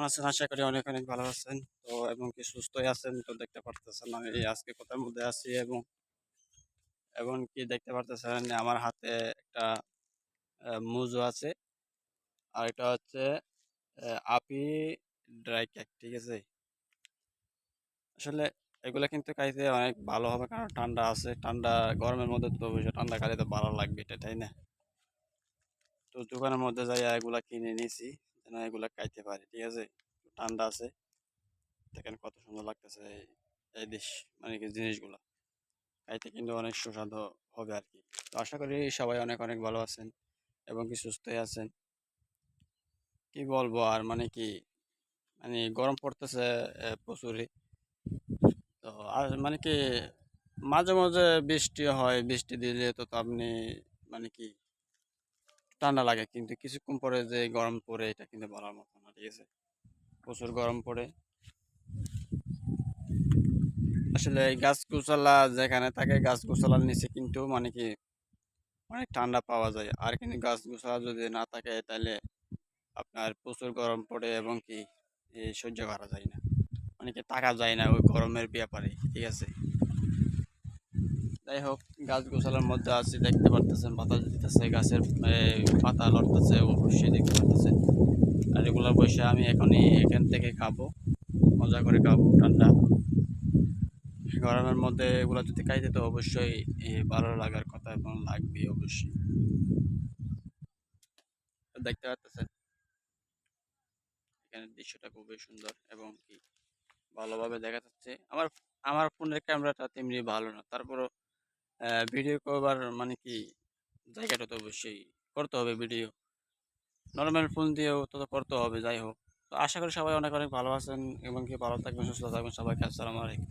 কেমন আছেন? আশা করি অনেক অনেক ভালো আছেন। তো এবং কি সুস্থই আছেন তো দেখতে পারতেছেন আমি আজকে কোথার মধ্যে আছি এবং এবং কি দেখতে পারতেছেন? আমার হাতে একটা মুজো আছে। আর এটা হচ্ছে আপি ড্রাই কেক, ঠিক আছে? আসলে এগুলা কিন্তু খাইতে অনেক ভালো হবে কারণ ঠান্ডা আছে। ঠান্ডা, গরমের মধ্যে তো ঠান্ডা খাইলে তো ভালো লাগবে এটা, তাই না? তো দোকানের মধ্যে যাই এগুলা কিনে নিয়েছি যেন এগুলা খাইতে পারি, ঠিক আছে? ঠান্ডা আছে। দেখেন কত সুন্দর লাগতেছে এই ডিশ মানে কি জিনিসগুলো। খাইতে কিন্তু অনেক সুস্বাদু হবে আর কি তো আশা করি সবাই অনেক অনেক ভালো আছেন এবং কি সুস্থই আছেন। কি বলব আর মানে কি মানে গরম পড়তেছে প্রচুরই। তো আর মানে কি, মাঝে মাঝে বৃষ্টি হয়, বৃষ্টি দিলে তো আপনি মানে কি ঠান্ডা লাগে কিন্তু কিছুক্ষণ পরে যে গরম পড়ে এটা কিন্তু বলার মতো না, ঠিক আছে? প্রচুর গরম পড়ে। আসলে গাছ গোছালা যেখানে থাকে গাছ গোছালার নিচে কিন্তু মানে কি, অনেক ঠান্ডা পাওয়া যায়। আর কিন্তু গাছ গোছালা যদি না থাকে তাহলে আপনার প্রচুর গরম পড়ে এবং কি সহ্য করা যায় না। মানে কি থাকা যায় না ওই গরমের ব্যাপারে, ঠিক আছে? যাই হোক, গাছ গোছালার মধ্যে আছি, দেখতে পারতেছেন পাতা দিতেছে, গাছের পাতা লড়তেছে, অবশ্যই দেখতে পারতেছেন। আর এগুলো বসে আমি এখনই এখান থেকে খাব, মজা করে খাব, ঠান্ডা। গরমের মধ্যে এগুলো যদি খাইতে, তো অবশ্যই ভালো লাগার কথা এবং লাগবে অবশ্যই। দেখতে পাচ্ছেন এখানে দৃশ্যটা খুবই সুন্দর এবং কি ভালোভাবে দেখা যাচ্ছে। আমার আমার ফোনের ক্যামেরাটা তেমনি ভালো না, তারপরও ভিডিও করবার মানে কি? জায়গাটা তো অবশ্যই করতে হবে ভিডিও নর্মাল ফোন দিয়েও তো করতে হবে, যাই হোক। তো আশা করি সবাই অনেক অনেক ভালো আছেন এবং কি ভালো থাকবেন, সুস্থ থাকবেন। সবাইকে আসসালামু আলাইকুম।